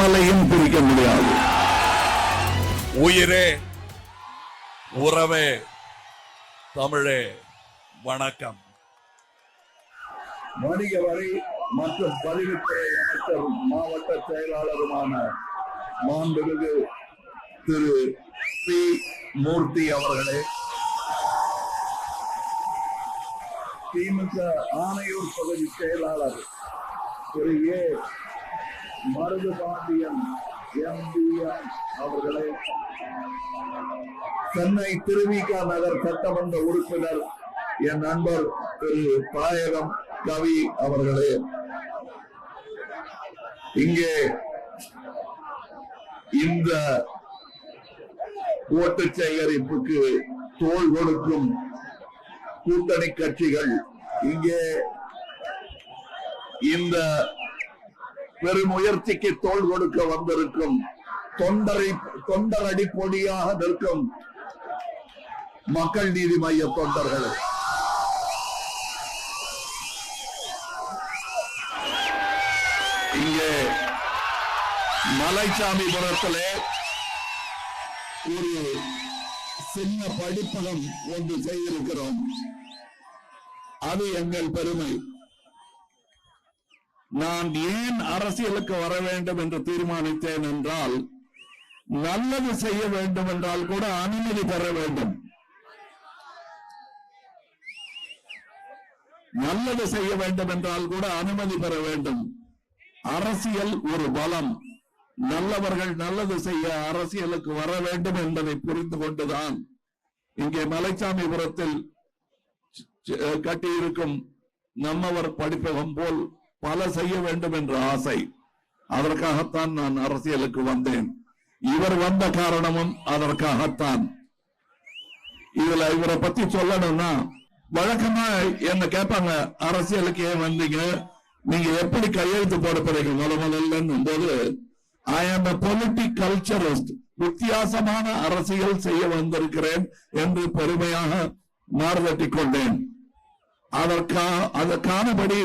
மணலையும் பிரிக்க முடியாது. உயிரே உறவே தமிழே வணக்கம். வணிக வரி மற்றும் பதிவுத்துறை அமைச்சரும் மாவட்ட செயலாளருமான மாண்புமிகு திரு பி. மூர்த்தி அவர்களே. திமுக ஆணையூர் பகுதி செயலாளர் திரு ஏ. மருது பாண்டியன் எம்பிஎம் அவர்களே சென்னை திருவிக நகர் சட்டமன்ற உறுப்பினர் என் நண்பர் திரு தாயகம் கவி அவர்களே. இங்கே இந்த ஓட்டு சேகரிப்புக்கு தோல் கொடுக்கும் கூட்டணி கட்சிகள் இங்கே இந்த வெறும் முயற்சிக்கு தோல் கொடுக்க வந்திருக்கும். தொண்டரை தொண்டரடி பொடியாக நிற்கும். மக்கள் நீதி மைய தொண்டர்கள். இங்கே மலைச்சாமிபுரத்திலே ஒரு சின்ன படிப்பகம் ஒன்று செய்திருக்கிறோம். அது எங்கள் பெருமை. நான் ஏன் அரசியலுக்கு வர வேண்டும் என்று தீர்மானித்தேன் என்றால் நல்லது செய்ய வேண்டும் என்றால் கூட அனுமதி பெற வேண்டும். நல்லது செய்ய வேண்டும் என்றால் கூட அனுமதி பெற வேண்டும். அரசியல் ஒரு பலம். நல்லவர்கள் நல்லது செய்ய அரசியலுக்கு வர வேண்டும் என்பதை புரிந்து கொண்டுதான் இங்கே மலைச்சாமிபுரத்தில் கட்டியிருக்கும் நம்மவர் படிப்பகம் போல் பல செய்ய வேண்டும் என்ற ஆசை. அதற்காகத்தான் நான் அரசியலுக்கு வந்தேன். இவர் வந்த காரணமும் அதற்காகத்தான். இதுல இவரை பத்தி சொல்லணும்னா வழக்கமா என்ன கேட்பாங்க அரசியலுக்கு ஏன் வந்தீங்க? நீங்க எப்படி கையெழுத்து போட போறீங்க முத முதல்லன்னும் போது ஐ ஆம் அ பொலிட்டிக் கல்ச்சரிஸ்ட் வித்தியாசமான அரசியல் செய்ய வந்திருக்கிறேன் என்று பெருமையாக மாறுதட்டிக் கொண்டேன். அதற்கா அதற்கானபடி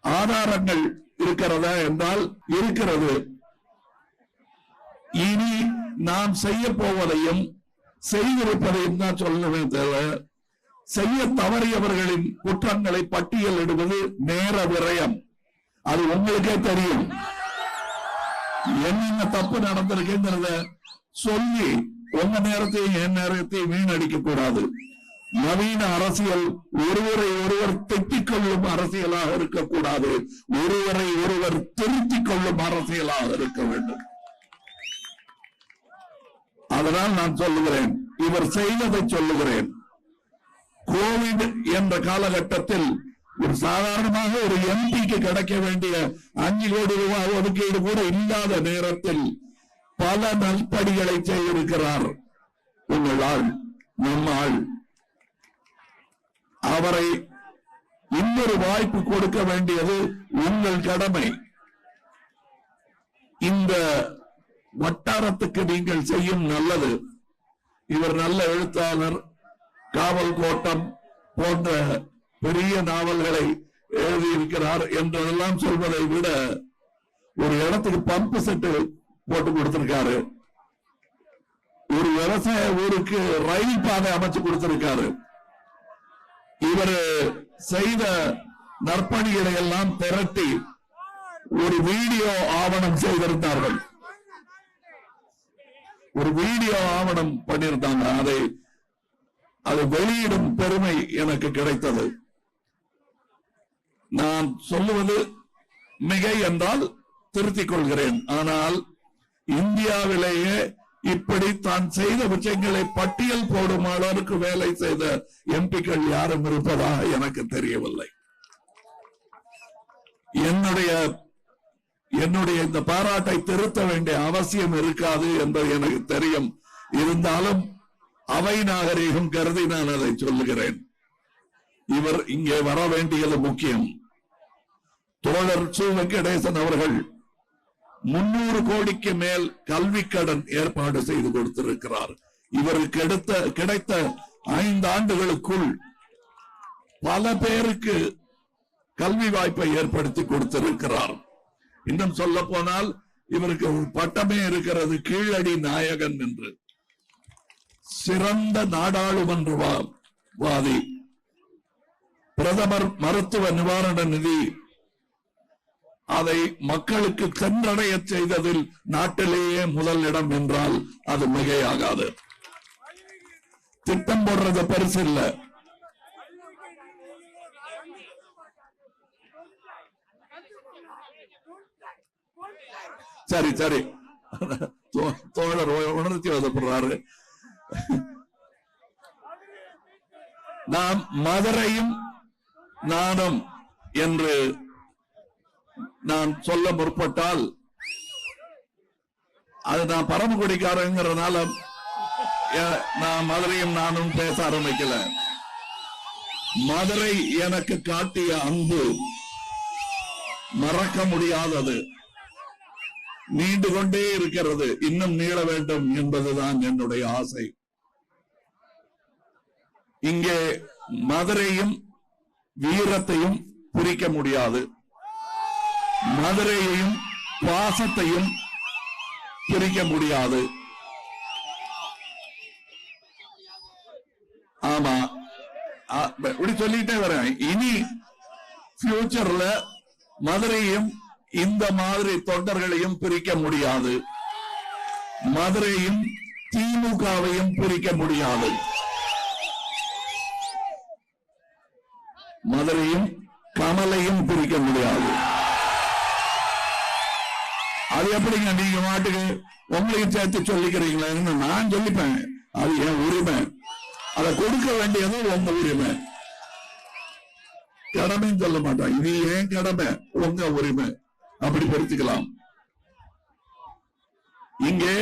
ஆதாரங்கள் இருக்கிறதா என்றால் இருக்கிறது. இனி நாம் செய்ய போவதையும் செய்திருப்பதையும் தான் சொல்லவே தவிர செய்ய தவறியவர்களின் குற்றங்களை பட்டியலிடுவது நேர விரயம். அது உங்களுக்கே தெரியும். என்னென்ன தப்பு நடந்திருக்குங்கிறத சொல்லி உங்க நேரத்தையும் என் நேரத்தையும் வீணடிக்க கூடாது. நவீன அரசியல் ஒருவரை ஒருவர் திட்டிக் கொள்ளும் அரசியலாக இருக்கக்கூடாது. ஒருவரை ஒருவர் திருத்திக் கொள்ளும் அரசியலாக இருக்க வேண்டும். அதனால் நான் சொல்லுகிறேன் இவர் செய்ததை சொல்லுகிறேன். கோவிட் என்ற காலகட்டத்தில் ஒரு சாதாரணமாக ஒரு எம்பிக்கு கிடைக்க வேண்டிய அஞ்சு கோடி ரூபாய் ஒதுக்கீடு கூட இல்லாத நேரத்தில் பல நல்படிகளை செய்திருக்கிறார். உங்கள் ஆள் நம்ம ஆள் அவரை இன்னொரு வாய்ப்பு கொடுக்க வேண்டியது உங்கள் கடமை. இந்த வட்டாரத்துக்கு நீங்கள் செய்யும் நல்லது. இவர் நல்ல எழுத்தாளர் காவல் கோட்டம் போன்ற பெரிய நாவல்களை எழுதியிருக்கிறார் என்றெல்லாம் சொல்வதை விட ஒரு இடத்துக்கு பம்பு செட்டு போட்டு கொடுத்திருக்காரு. ஒரு விவசாய ஊருக்கு ரயில் பாதை அமைச்சு கொடுத்திருக்காரு. இவர் செய்த நற்பணிகளை எல்லாம் திரட்டி ஒரு வீடியோ ஆவணம் செய்திருந்தார்கள். ஒரு வீடியோ ஆவணம் பண்ணியிருந்தாங்க. அதை அதை வெளியிடும் பெருமை எனக்கு கிடைத்தது. நான் சொல்லுவது மிகை என்றால் திருத்திக் கொள்கிறேன். ஆனால் இந்தியாவிலேயே இப்படி தான் செய்த விஷயங்களை பட்டியல் போடும் அளவுக்கு வேலை செய்த எம்பிக்கள் யாரும் இருப்பதாக எனக்கு தெரியவில்லை. என்னுடைய என்னுடைய இந்த பாராட்டை திருத்த வேண்டிய அவசியம் இருக்காது என்பது எனக்கு தெரியும். இருந்தாலும் அவை நாகரீகம் கருதி நான் அதை சொல்லுகிறேன். இவர் இங்கே வர வேண்டியது முக்கியம். தோழர் சு வெங்கடேசன் அவர்கள் முன்னூறு கோடிக்கு மேல் கல்வி கடன் ஏற்பாடு செய்து கொடுத்திருக்கிறார். இவருக்கு எடுத்த கிடைத்த ஐந்து ஆண்டுகளுக்குள் பல பேருக்கு கல்வி வாய்ப்பை ஏற்படுத்தி கொடுத்திருக்கிறார். இன்னும் சொல்ல போனால் இவருக்கு ஒரு பட்டமே இருக்கிறது கீழடி நாயகன் என்று. சிறந்த நாடாளுமன்ற வாதி பிரதமர் மருத்துவ நிவாரண நிதி அதை மக்களுக்கு சென்றடைய செய்ததில் நாட்டிலேயே முதல் இடம் என்றால் அது மிகையாகாது. திட்டம் போடுறது பெருசு இல்ல. சரி சரி. தோ- தோழர் உணர்த்தி உணர்ச்சி வசப்படுறாரு நாம் மதுரையும் நானும் என்று நான் சொல்ல முற்பட்டால் அது நான் பரமக்குடிக்காரங்கிறதுனால நான் மதுரையும் நானும் பேச ஆரம்பிக்கல. மதுரை எனக்கு காட்டிய அன்பு மறக்க முடியாதது. நீண்டு கொண்டே இருக்கிறது. இன்னும் நீள வேண்டும் என்பதுதான் என்னுடைய ஆசை. இங்கே மதுரையும் வீரத்தையும் குறிக்க முடியாது. மதுரையையும் பாசத்தையும் பிரிக்க முடியாது. ஆமா. இப்படி சொல்லிட்டே வரேன். இனி பியூச்சர்ல மதுரையும் இந்த மாதிரி தொண்டர்களையும் பிரிக்க முடியாது. மதுரையும் திமுகவையும் பிரிக்க முடியாது. மதுரையும் கமலையும் பிரிக்க முடியாது. அது எப்படிங்க? நீங்க மாட்டுக்கு உங்களுக்கு சேர்த்து சொல்லிக்கிறீங்களேன்னு நான் சொல்லிப்பேன். அது என் உரிமை. அதை கொடுக்க வேண்டியது உங்க உரிமை. கடமைன்னு சொல்ல மாட்டான் இது ஏன் கடமை. உங்க உரிமை. அப்படி பிரிச்சுக்கலாம். இங்கே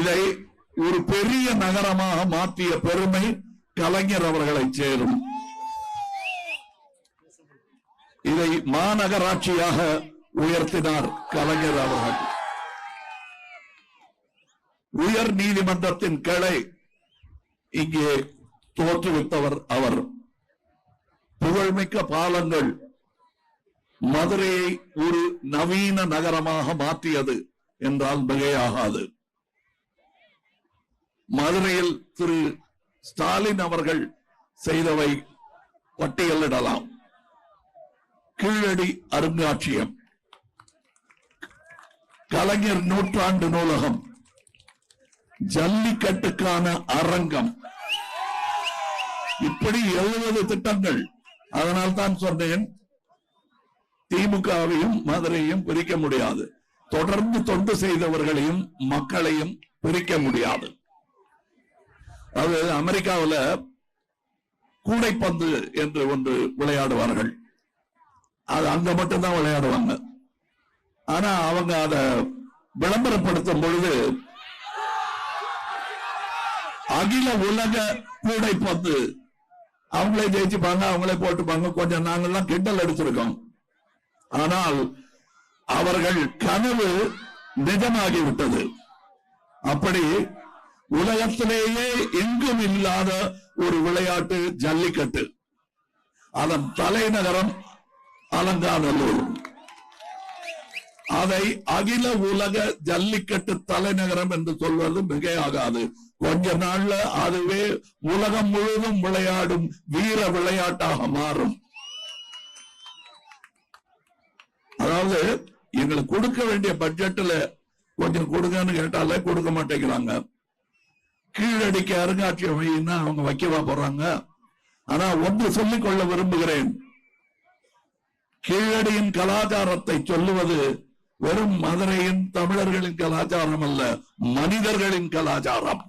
இதை ஒரு பெரிய நகரமாக மாற்றிய பெருமை கலைஞர் அவர்களை சேரும். இதை மாநகராட்சியாக உயர்த்தினார் கலைஞர் அவர்கள். உயர் நீதிமன்றத்தின் கிளை இங்கே தோற்றுவித்தவர் அவர். புகழ்மிக்க பாலங்கள் மதுரையை ஒரு நவீன நகரமாக மாற்றியது என்றால் மிகையாகாது. மதுரையில் திரு ஸ்டாலின் அவர்கள் செய்தவை பட்டியலிடலாம். கீழடி அருங்காட்சியம். கலைஞர் நூற்றாண்டு நூலகம். ஜல்லிக்கட்டுக்கான அரங்கம். இப்படி எழுபது திட்டங்கள். அதனால் தான் சொன்னேன் திமுகவையும் மதுரையும் பிரிக்க முடியாது. தொடர்ந்து தொண்டு செய்தவர்களையும் மக்களையும் பிரிக்க முடியாது. அது அமெரிக்காவுல கூடைப்பந்து என்று ஒன்று விளையாடுவார்கள். அது அங்க மட்டும்தான் விளையாடுவாங்க. ஆனா அவங்க அத விளம்பரப்படுத்தும் பொழுது அகில உலக கூடைப்பந்து அவங்களே ஜெயிச்சுப்பாங்க அவங்களே போட்டுப்பாங்க. கொஞ்சம் நாங்கள்லாம் கிண்டல் அடிச்சிருக்கோம். ஆனால் அவர்கள் கனவு நிஜமாகி விட்டது அப்படி உலகத்திலேயே எங்கும் இல்லாத ஒரு விளையாட்டு ஜல்லிக்கட்டு. அதன் தலைநகரம் அலங்காநல்லூர். அதை அகில உலக ஜல்லிக்கட்டு தலைநகரம் என்று சொல்வது மிகையாகாது. கொஞ்ச நாள்ல அதுவே உலகம் முழுவதும் விளையாடும் வீர விளையாட்டாக மாறும். அதாவது எங்களுக்கு கொடுக்க வேண்டிய பட்ஜெட்ல கொஞ்சம் கொடுங்கன்னு கேட்டாலே கொடுக்க மாட்டேங்கிறாங்க. கீழடிக்க அருங்காட்சியகம் அவங்க வைக்கவா போறாங்க? ஆனா ஒன்று சொல்லிக் கொள்ள விரும்புகிறேன். கீழடியின் கலாச்சாரத்தை சொல்லுவது வெறும் மதுரையின் தமிழர்களின் கலாச்சாரம் அல்ல மனிதர்களின் கலாச்சாரம்.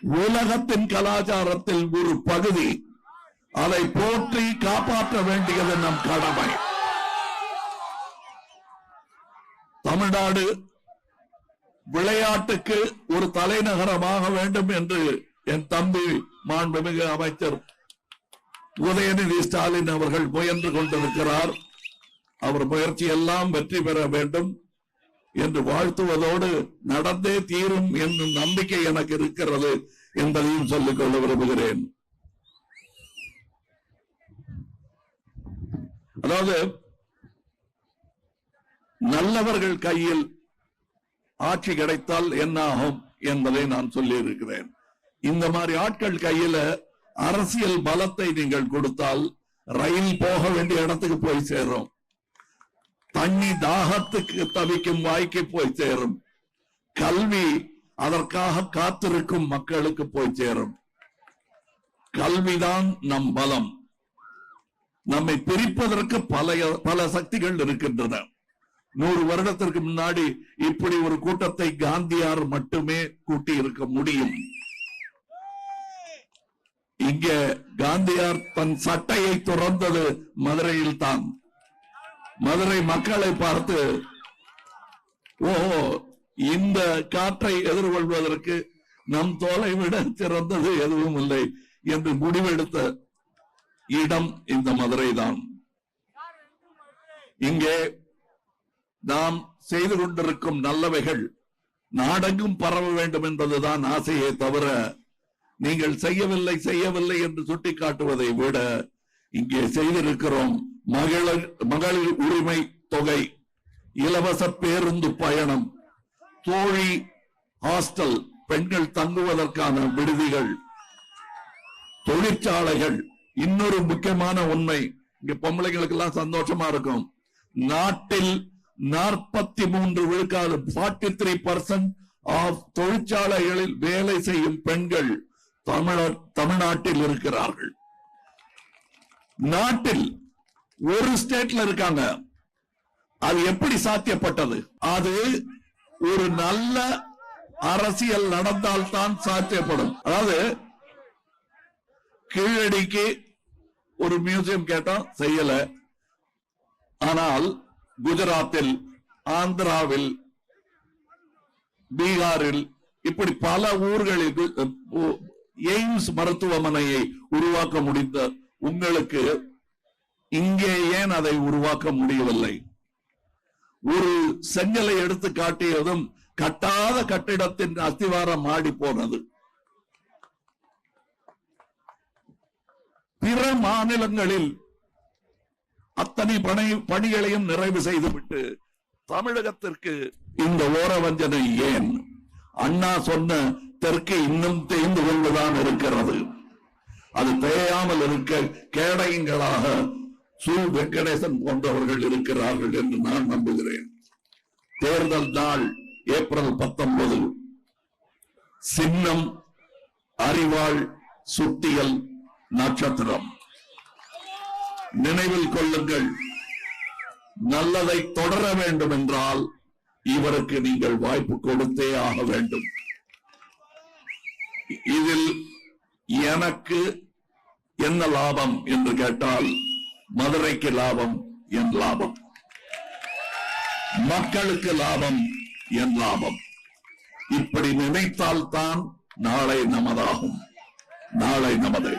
உலகத்தின் கலாச்சாரத்தில் ஒரு பகுதி அதை போற்றி காப்பாற்ற வேண்டியது நம் கடமை. தமிழ்நாடு விளையாட்டுக்கு ஒரு தலைநகரமாக வேண்டும் என்று என் தம்பி மாண்புமிகு அமைச்சர் உதயநிதி ஸ்டாலின் அவர்கள் முயன்று கொண்டிருக்கிறார். அவர் முயற்சி எல்லாம் வெற்றி பெற வேண்டும் என்று வாழ்த்துவதோடு நடந்தே தீரும் என்னும் நம்பிக்கை எனக்கு இருக்கிறது என்பதையும் சொல்லிக் கொள்ள விரும்புகிறேன். அதாவது நல்லவர்கள் கையில் ஆட்சி கிடைத்தால் என்ன ஆகும் என்பதை நான் சொல்லி இருக்கிறேன் இந்த மாதிரி ஆட்கள் கையில அரசியல் பலத்தை நீங்கள் கொடுத்தால் ரயில் போக வேண்டிய இடத்துக்கு போய் சேரும். தண்ணி தாகத்துக்கு தவிக்கும் வாய்க்கு போய் சேரும். கல்வி அதற்காக காத்திருக்கும் மக்களுக்கு போய் சேரும். கல்விதான் நம் பலம். நம்மை பிரிப்பதற்கு பல பல சக்திகள் இருக்கின்றன. நூறு வருடத்திற்கு முன்னாடி இப்படி ஒரு கூட்டத்தை காந்தியார் மட்டுமே கூட்டி இருக்க முடியும். இங்கே காந்தியார் தன் சட்டையை துறந்தது மதுரையில் தான் மதுரை மக்களை பார்த்து ஓ இந்த காற்றை எதிர்கொள்வதற்கு நம் தோலை விட சிறந்தது எதுவும் இல்லை என்று முடிவெடுத்த இடம் இந்த மதுரை தான் இங்கே நாம் செய்து கொண்டிருக்கும் நல்லவைகள் நாடெங்கும் பரவ வேண்டும் என்பதுதான் ஆசையே தவிர நீங்கள் செய்யவில்லை செய்யவில்லை என்று சுட்டிக்காட்டுவதை விட இங்கே செய்திருக்கிறோம் மகளிர் மகளிர் உரிமை தொகை இலவச பேருந்து பயணம் தோழி ஹாஸ்டல் பெண்கள் தங்குவதற்கான விடுதிகள் தொழிற்சாலைகள். இன்னொரு முக்கியமான உண்மை இங்க பொம்பளைங்களுக்கு எல்லாம் சந்தோஷமா இருக்கும். நாட்டில் நாற்பத்தி மூன்று விழுக்காடு ஃபார்ட்டி த்ரீ பர்சன்ட் ஆஃப் தொழிற்சாலைகளில் வேலை செய்யும் பெண்கள் தமிழ்நாட்டில் இருக்கிறார்கள். நாட்டில் ஒரு ஸ்டேட்ல இருக்காங்க. அது எப்படி சாத்தியப்பட்டது? அது ஒரு நல்ல அரசியல் நடந்தால்தான் சாத்தியப்படும். அதாவது கீழடிக்கு ஒரு மியூசியம் கேட்டோம் செய்யல. ஆனால் குஜராத்தில் ஆந்திராவில் பீகாரில் இப்படி பல ஊர்களில் எய்ம்ஸ் மருத்துவமனையை உருவாக்க முடிந்த உங்களுக்கு இங்கே ஏன் அதை உருவாக்க முடியவில்லை? ஒரு செங்கலை எடுத்து காட்டியதும் கட்டாத கட்டிடத்தின் அஸ்திவாரம் மாடி போனது. பிற மாநிலங்களில் அத்தனை பணி பணிகளையும் நிறைவு செய்துவிட்டு தமிழகத்திற்கு இந்த ஓரவஞ்சனை ஏன்? அண்ணா சொன்ன தெற்கு இன்னும் தேய்ந்து கொண்டுதான் இருக்கிறது. அது தேயாமல் இருக்க கேடயங்களாக சு வெங்கடேசன் போன்றவர்கள் இருக்கிறார்கள் என்று நான் நம்புகிறேன். தேர்தல் நாள் ஏப்ரல் பத்தொன்பது. சின்னம் அறிவாள் சுட்டியல் நட்சத்திரம். நினைவில் கொள்ளுங்கள் நல்லதை தொடர வேண்டும் என்றால் இவருக்கு நீங்கள் வாய்ப்பு கொடுத்தே ஆக வேண்டும். இதில் எனக்கு என்ன லாபம் என்று கேட்டால் மதுரைக்கு லாபம் என் லாபம். மக்களுக்கு லாபம் என் லாபம். இப்படி நினைத்தால்தான் நாளை நமதாகும். நாளை நமது